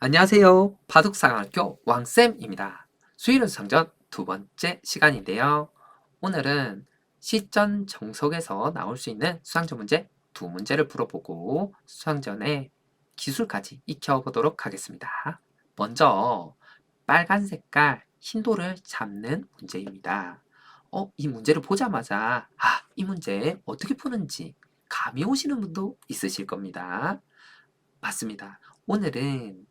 안녕하세요. 바둑사관학교 왕쌤입니다. 수의론 수상전 두 번째 시간인데요. 오늘은 시전 정석에서 나올 수 있는 수상전 문제 두 문제를 풀어보고 수상전의 기술까지 익혀보도록 하겠습니다. 먼저 빨간 색깔 흰 돌을 잡는 문제입니다. 어, 이 문제를 보자마자 아, 이 문제 어떻게 푸는지 감이 오시는 분도 있으실 겁니다. 맞습니다. 오늘은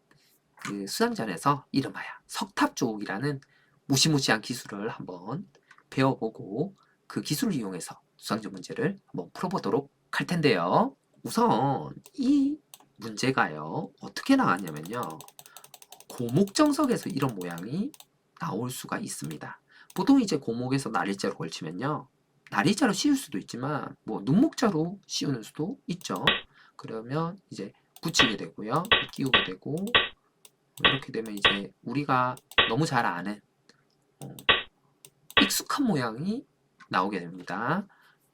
그 수상전에서 이름하여 석탑조옥이라는 무시무시한 기술을 한번 배워보고 그 기술을 이용해서 수상전 문제를 한번 풀어보도록 할 텐데요. 우선 이 문제가요 어떻게 나왔냐면요 고목정석에서 이런 모양이 나올 수가 있습니다. 보통 이제 고목에서 나리자로 걸치면요 나리자로 씌울 수도 있지만 뭐 눈목자로 씌우는 수도 있죠. 그러면 이제 붙이게 되고요 끼우게 되고 이렇게 되면 이제 우리가 너무 잘 아는 어, 익숙한 모양이 나오게 됩니다.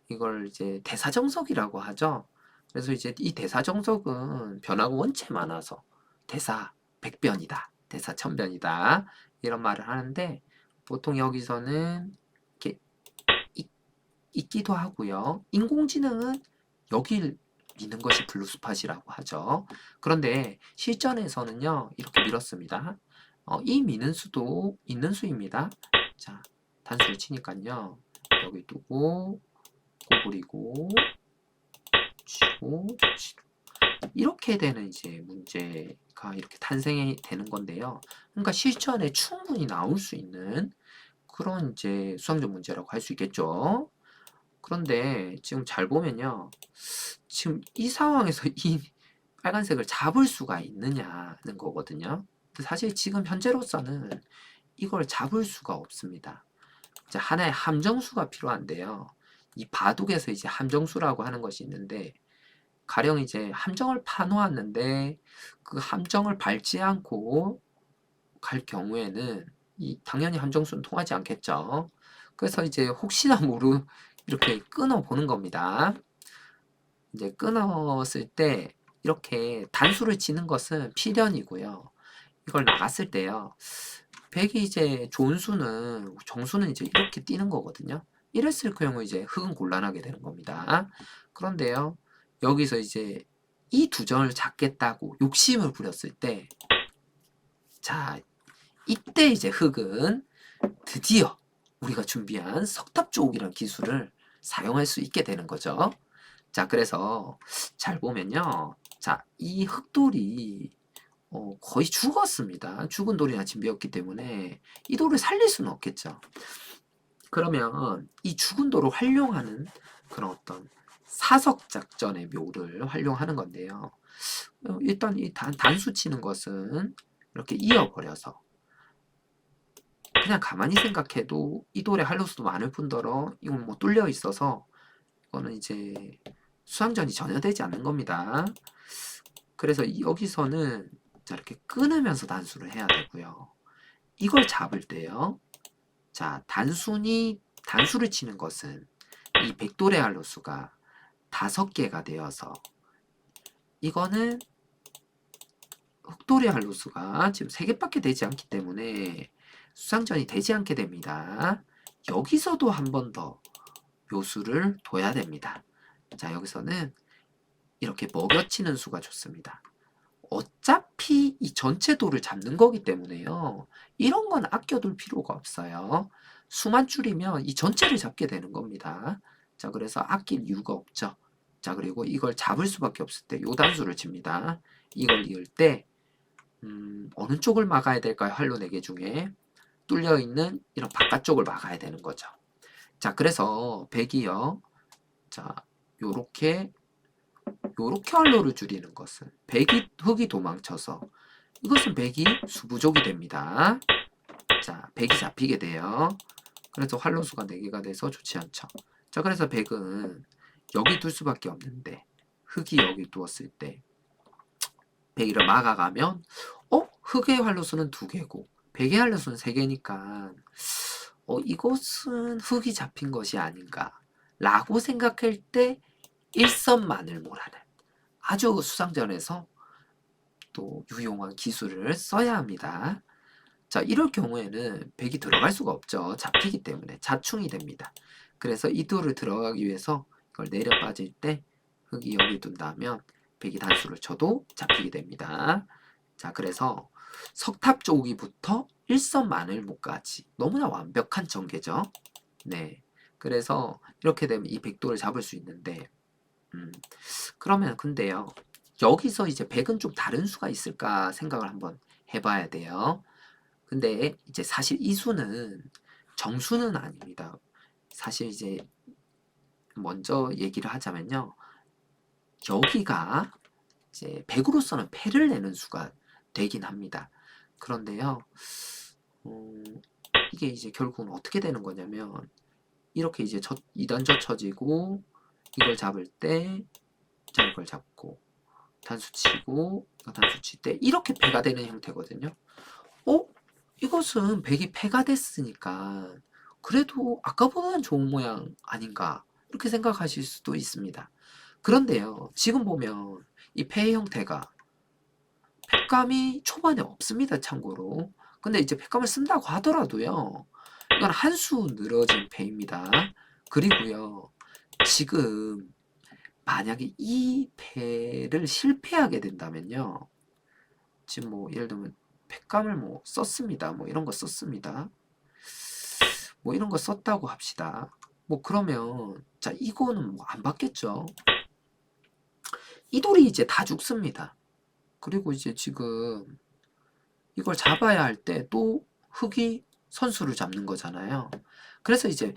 이걸 이제 대사정석이라고 하죠. 그래서 이제 이 대사정석은 변하고 원체 많아서 대사 백변이다, 대사 천변이다 이런 말을 하는데 보통 여기서는 있기도 하고요. 인공지능은 여길 미는 것이 블루스팟이라고 하죠. 그런데 실전에서는요 이렇게 밀었습니다. 어, 이 미는 수도 있는 수입니다. 자 단수를 치니까요 여기 두고 고구리고 치고 치고 이렇게 되는 이제 문제가 이렇게 탄생이 되는 건데요. 그러니까 실전에 충분히 나올 수 있는 그런 이제 수학적 문제라고 할 수 있겠죠. 그런데 지금 잘 보면요. 지금 이 상황에서 이 빨간색을 잡을 수가 있느냐는 거거든요. 사실 지금 현재로서는 이걸 잡을 수가 없습니다. 이제 하나의 함정수가 필요한데요. 이 바둑에서 이제 함정수라고 하는 것이 있는데 가령 이제 함정을 파놓았는데 그 함정을 밟지 않고 갈 경우에는 이 당연히 함정수는 통하지 않겠죠. 그래서 이제 혹시나 모르 이렇게 끊어 보는 겁니다. 이제 끊었을 때 이렇게 단수를 치는 것은 필연이고요. 이걸 나갔을 때요. 100이 이제 좋은 수는 정수는 이제 이렇게 뛰는 거거든요. 이랬을 경우 이제 흙은 곤란하게 되는 겁니다. 그런데요. 여기서 이제 이 두 점을 잡겠다고 욕심을 부렸을 때 자, 이때 이제 흙은 드디어 우리가 준비한 석탑조옥이라는 기술을 사용할 수 있게 되는 거죠. 자, 그래서 잘 보면요. 자, 이 흑돌이 어, 거의 죽었습니다. 죽은 돌이나 진비였기 때문에 이 돌을 살릴 수는 없겠죠. 그러면 이 죽은 돌을 활용하는 그런 어떤 사석 작전의 묘를 활용하는 건데요. 어, 일단 이 단, 단수 치는 것은 이렇게 이어버려서 그냥 가만히 생각해도 이 돌에 할로스도 많을 뿐더러 이건 뭐 뚫려 있어서 이거는 이제 수상전이 전혀 되지 않는 겁니다. 그래서 여기서는 자 이렇게 끊으면서 단수를 해야 되고요. 이걸 잡을 때요. 자 단순히 단수를 치는 것은 이 백돌의 할로수가 다섯 개가 되어서 이거는 흑돌의 할로수가 지금 세 개밖에 되지 않기 때문에 수상전이 되지 않게 됩니다. 여기서도 한 번 더 요수를 둬야 됩니다. 자, 여기서는 이렇게 먹여치는 수가 좋습니다. 어차피 이 전체 돌을 잡는 거기 때문에요. 이런 건 아껴둘 필요가 없어요. 수만 줄이면 이 전체를 잡게 되는 겁니다. 자, 그래서 아낄 이유가 없죠. 자, 그리고 이걸 잡을 수밖에 없을 때 요 단수를 칩니다. 이걸 이을 때 음, 어느 쪽을 막아야 될까요? 활로 4개 중에 뚫려 있는 이런 바깥쪽을 막아야 되는 거죠. 자, 그래서 백이요. 자, 요렇게 요렇게 활로를 줄이는 것은 백이 흙이 도망쳐서 이것은 백이 수부족이 됩니다. 자, 백이 잡히게 돼요. 그래서 활로수가 4개가 돼서 좋지 않죠. 자, 그래서 백은 여기 둘 수밖에 없는데 흙이 여기 두었을 때 백이를 막아가면 어? 흙의 활로수는 2개고 백의 할로수는 3개니까 어, 이것은 흙이 잡힌 것이 아닌가 라고 생각할 때 일선만을 몰아는 아주 수상전에서 또 유용한 기술을 써야 합니다. 자, 이럴 경우에는 백이 들어갈 수가 없죠. 잡히기 때문에 자충이 됩니다. 그래서 이 돌을 들어가기 위해서 이걸 내려 빠질 때 흙이 여기 둔다면 백이 단수를 쳐도 잡히게 됩니다. 자, 그래서 석탑 쪽이부터 일선 마늘목까지 너무나 완벽한 전개죠. 네. 그래서 이렇게 되면 이 백도를 잡을 수 있는데, 음, 그러면 근데요, 여기서 이제 백은 좀 다른 수가 있을까 생각을 한번 해봐야 돼요. 근데 이제 사실 이 수는 정수는 아닙니다. 사실 이제 먼저 얘기를 하자면요. 여기가 이제 100으로서는 패를 내는 수가 되긴 합니다. 그런데요. 음, 이게 이제 결국은 어떻게 되는 거냐면 이렇게 이제 저, 2단 젖혀지고 이걸 잡을 때 자, 이걸 잡고 단수 치고 단수 칠 때 이렇게 패가 되는 형태거든요. 어? 이것은 백이 패가 됐으니까 그래도 아까보다는 좋은 모양 아닌가 이렇게 생각하실 수도 있습니다. 그런데요, 지금 보면 이 패의 형태가 팩감이 초반에 없습니다, 참고로. 근데 이제 팩감을 쓴다고 하더라도요, 이건 한 수 늘어진 패입니다. 그리고요, 지금 만약에 이 패를 실패하게 된다면요, 지금 뭐 예를 들면 팩감을 뭐 썼습니다. 뭐 이런 거 썼습니다. 뭐 이런 거 썼다고 합시다. 뭐 그러면 자 이거는 뭐 안 받겠죠. 이 돌이 이제 다 죽습니다. 그리고 이제 지금 이걸 잡아야 할 때또 흙이 선수를 잡는 거잖아요. 그래서 이제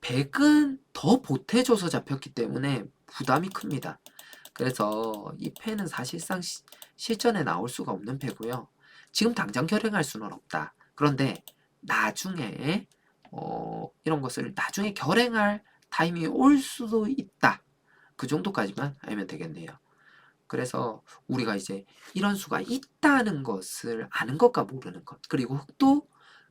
백은 더 보태줘서 잡혔기 때문에 부담이 큽니다. 그래서 이 패는 사실상 시, 실전에 나올 수가 없는 패고요. 지금 당장 결행할 수는 없다. 그런데 나중에 어, 이런 것을 나중에 결행할 타이밍이 올 수도 있다. 그 정도까지만 알면 되겠네요. 그래서 우리가 이제 이런 수가 있다는 것을 아는 것과 모르는 것 그리고 또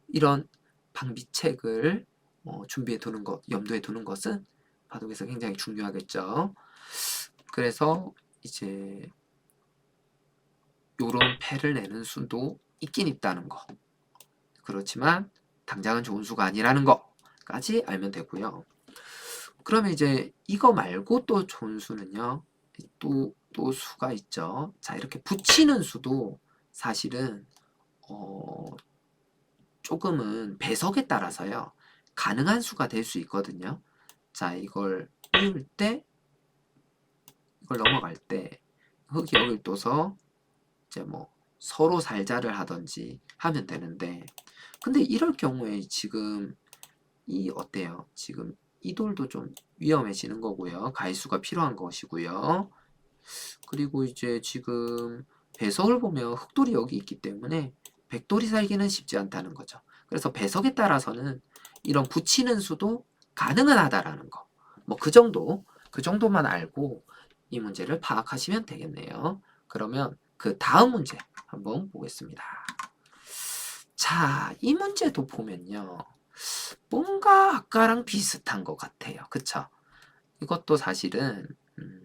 이런 방비책을 어, 준비해 두는 것, 염두에 두는 것은 바둑에서 굉장히 중요하겠죠. 그래서 이제 요런 패를 내는 수도 있긴 있다는 거. 그렇지만 당장은 좋은 수가 아니라는 거까지 알면 되고요. 그러면 이제 이거 말고 또 좋은 수는요. 또, 또 수가 있죠. 자, 이렇게 붙이는 수도 사실은 어, 조금은 배석에 따라서요. 가능한 수가 될 수 있거든요. 자, 이걸 띄울 때 이걸 넘어갈 때 흙이 여기를 둬서 이제 뭐 서로 살자를 하든지 하면 되는데 근데 이럴 경우에 지금 이 어때요? 지금 이 돌도 좀 위험해지는 거고요. 가이수가 필요한 것이고요. 그리고 이제 지금 배석을 보면 흑돌이 여기 있기 때문에 백돌이 살기는 쉽지 않다는 거죠. 그래서 배석에 따라서는 이런 붙이는 수도 가능은 하다라는 거. 뭐 그 정도, 그 정도만 알고 이 문제를 파악하시면 되겠네요. 그러면 그 다음 문제 한번 보겠습니다. 자, 이 문제도 보면요. 뭔가 아까랑 비슷한 것 같아요. 그쵸? 이것도 사실은 음,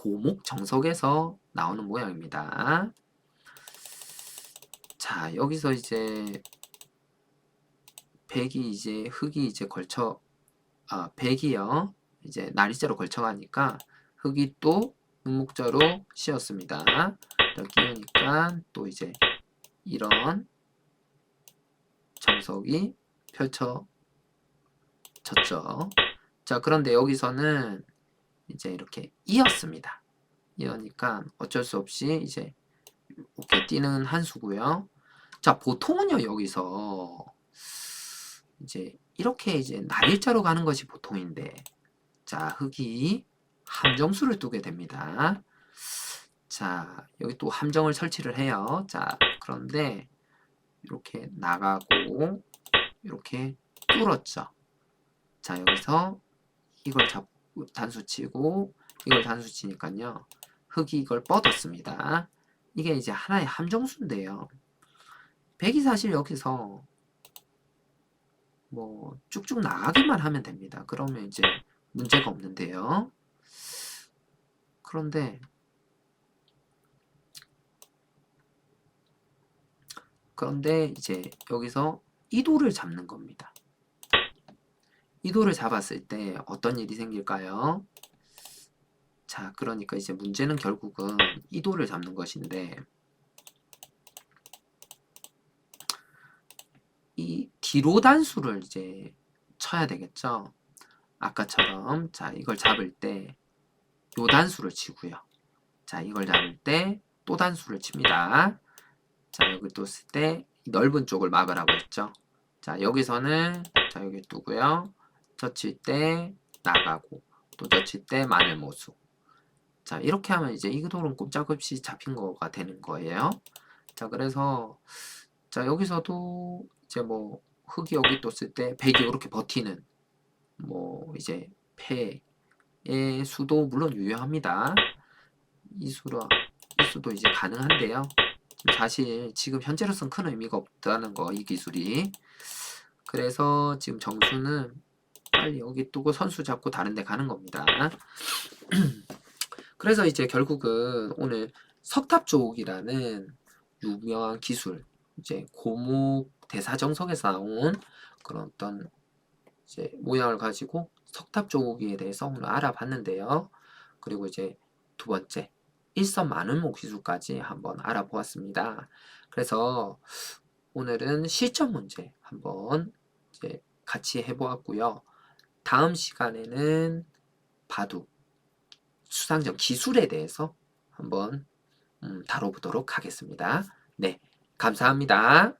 고목 정석에서 나오는 모양입니다. 자, 여기서 이제 백이 이제 흙이 이제 걸쳐 아, 백이요. 이제 나리자로 걸쳐 가니까 흙이 또 문목자로 씌었습니다. 끼우니까 또 이제 이런 정석이 펼쳐졌죠. 자, 그런데 여기서는 이제 이렇게 이었습니다. 이어니까 어쩔 수 없이 이제 이렇게 띄는 한 수고요. 자, 보통은요, 여기서 이제 이렇게 이제 날일자로 가는 것이 보통인데, 자, 흙이 함정수를 두게 됩니다. 자, 여기 또 함정을 설치를 해요. 자, 그런데 이렇게 나가고 이렇게 뚫었죠. 자, 여기서 이걸 잡고 단수 치고 이걸 단수 치니까요. 흙이 이걸 뻗었습니다. 이게 이제 하나의 함정수인데요. 백이 사실 여기서 뭐 쭉쭉 나가기만 하면 됩니다. 그러면 이제 문제가 없는데요. 그런데 그런데 이제 여기서 이도를 잡는 겁니다. 이도를 잡았을 때 어떤 일이 생길까요? 자, 그러니까 이제 문제는 결국은 이도를 잡는 것인데 이 뒤로 단수를 이제 쳐야 되겠죠. 아까처럼 자 이걸 잡을 때 요 단수를 치고요. 자 이걸 잡을 때 또 단수를 칩니다. 자 여기 뒀을 때 넓은 쪽을 막으라고 했죠. 자 여기서는 자 여기 두고요. 젖힐 때 나가고 또 젖힐 때 마늘 모수. 자 이렇게 하면 이제 이도는 꼼짝없이 잡힌 거가 되는 거예요. 자 그래서 자 여기서도 이제 뭐 흙이 여기 뒀을 때 백이 이렇게 버티는 뭐 이제 패의 수도 물론 유효합니다. 이 수로 이 수도 이제 가능한데요. 사실 지금 현재로서는 큰 의미가 없다는 거 이 기술이. 그래서 지금 정수는 빨리 여기 두고 선수 잡고 다른 데 가는 겁니다. 그래서 이제 결국은 오늘 석탑족이라는 유명한 기술, 이제 고목 대사정석에서 나온 그런 어떤 이제 모양을 가지고 석탑조기에 대해서 오늘 알아봤는데요. 그리고 이제 두 번째 일선 많은목 기술까지 한번 알아보았습니다. 그래서 오늘은 실전 문제 한번 이제 같이 해보았고요. 다음 시간에는 바둑 수상전 기술에 대해서 한번 음, 다뤄보도록 하겠습니다. 네, 감사합니다.